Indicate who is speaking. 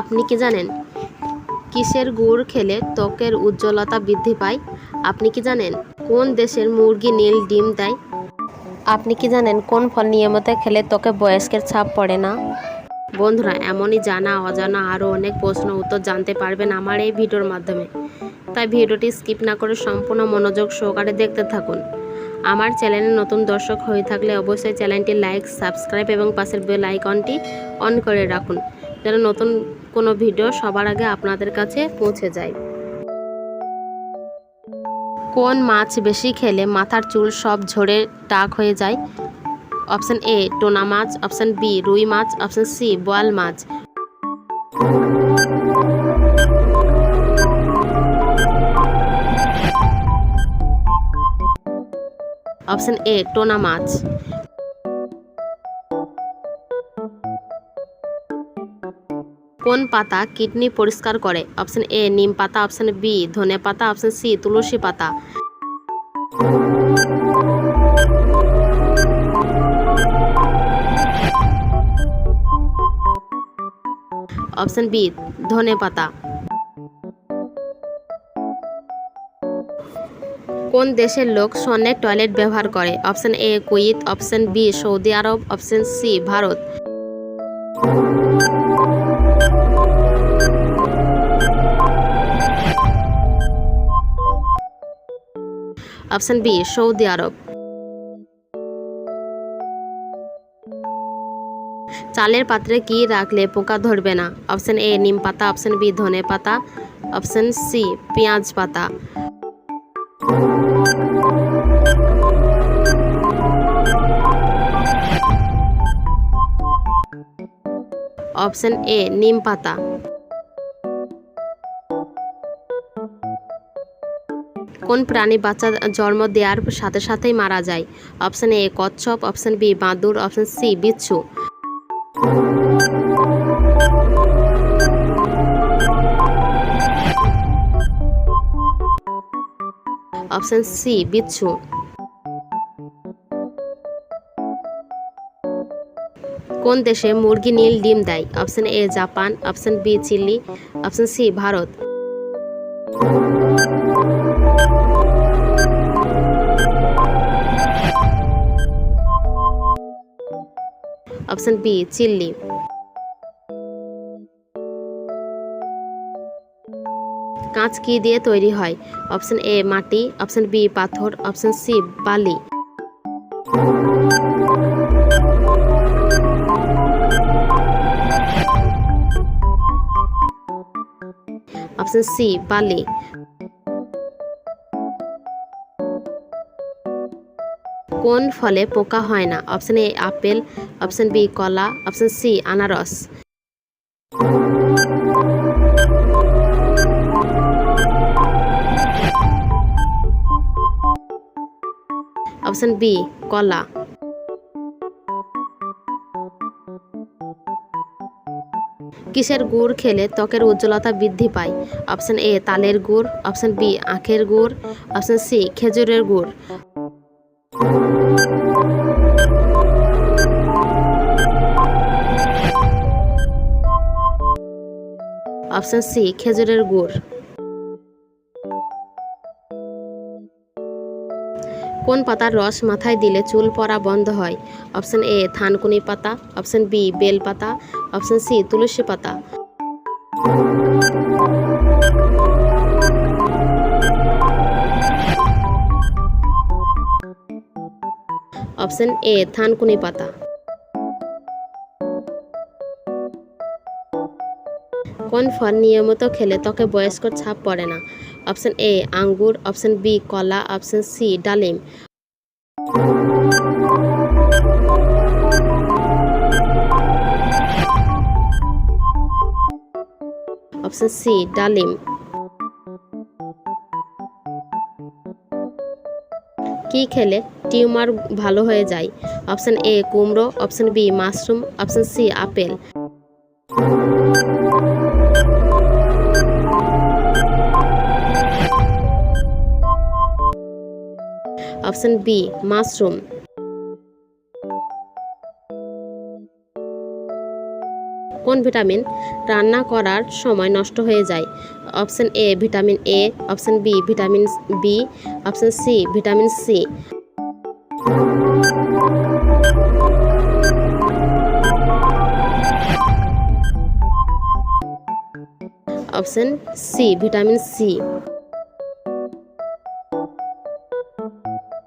Speaker 1: আপনি কি জানেন? কিসের গুড় খেলে ত্বকের উজ্জ্বলতা বৃদ্ধি পায়? আপনি কি জানেন কোন দেশের মুরগি নীল ডিম দেয়? আপনি কি জানেন কোন ফল নিয়মিত খেলে ত্বকে বয়স্কের ছাপ পড়ে না? বন্ধুরা, এমনই জানা, অজানা আরও অনেক প্রশ্ন উত্তর জানতে পারবেন আমার এই ভিডিওর মাধ্যমে। তাই ভিডিওটি স্কিপ না করে সম্পূর্ণ মনোযোগ সহকারে দেখতে থাকুন। আমার চ্যানেলে নতুন দর্শক হয়ে থাকলে অবশ্যই চ্যানেলটি লাইক, সাবস্ক্রাইব এবং পাশের বেল আইকনটি অন করে রাখুন। যেন নতুন কোনো ভিডিও সবার আগে আপনাদের কাছে পৌঁছে যায়। কোন মাছ বেশি খেলে মাথার চুল সব ঝরে টাক হয়ে যায়? অপশান এ টোনা মাছ। অপশান বি রুই মাছ। অপশান সি বোয়াল মাছ। অপশান এ টোনা মাছ। কোন পাতা কিডনি পরিষ্কার করে? অপশন এ, নিম পাতা। অপশন বি, ধনে পাতা। অপশন সি, তুলসী পাতা। অপশন বি, ধনে পাতা। কোন দেশের লোক স্বর্ণের টয়লেট ব্যবহার করে? Option A, Kuwait. Option B, Saudi Arab. Option C, Bharat. Option B Saudi Arab চালের পাত্রে কি রাখলে পোকা ধরবে না? অপশন এ নিম পাতা। অপশন বি ধনে পাতা। অপশন সি পেঁয়াজ পাতা। অপশন এ, নিম পাতা। কোন প্রাণী বাচ্চা জন্ম দেওয়ার সাথে সাথেই মারা যায়? অপশন এ, কচ্ছপ, অপশন বি, বাঁদুর, অপশন সি, বিচ্ছু। অপশন সি, বিচ্ছু। কোন দেশে মুরগি, নীল ডিম দেয়? Option A, Japan, option B, Chile, option C, Bharat. Option B Chile কাঁচ কি দিয়ে তৈরি হয়? অপশন এ, মাটি, অপশন বি, পাথর, অপশন সি, বালি। অপশন সি বালি। কোন ফলে পোকা হয় না? Option A, apple, option B, কলা, অপশন সি, আনারস। অপশন বি, কলা। কিসের গুড় খেলে ত্বকের উজ্জ্বলতা বৃদ্ধি পায়? অপশন এ, তালের গুড়। অপশন বি, আখের গুড়। অপশন সি, খেজুরের গুড়। অপশন সি, খেজুরের গুড়। কোন পাতার রস মাথায় দিলে চুল পড়া বন্ধ হয়? অপশন এ, থানকুনি পাতা। অপশন বি, বেল পাতা। অপশন সি, তুলসী পাতা। অপশন এ, থানকুনি পাতা। কোন ফল নিয়মিত খেলে ত্বকে বয়স্কর ছাপ পড়ে না? অপশন এ, আঙ্গুর, অপশন বি, কলা, অপশন সি, ডালিম। অপশন সি, ডালিম। কি খেলে টিউমার ভালো হয়ে যায়? অপশন এ, কুমড়ো, option B, mushroom, option C, apple. Option B, mushroom. কোন ভিটামিন? রান্না করার সময় নষ্ট হয়ে যায়। Option A, vitamin A. Option B, vitamin B. Option C, vitamin C. Option C, vitamin C.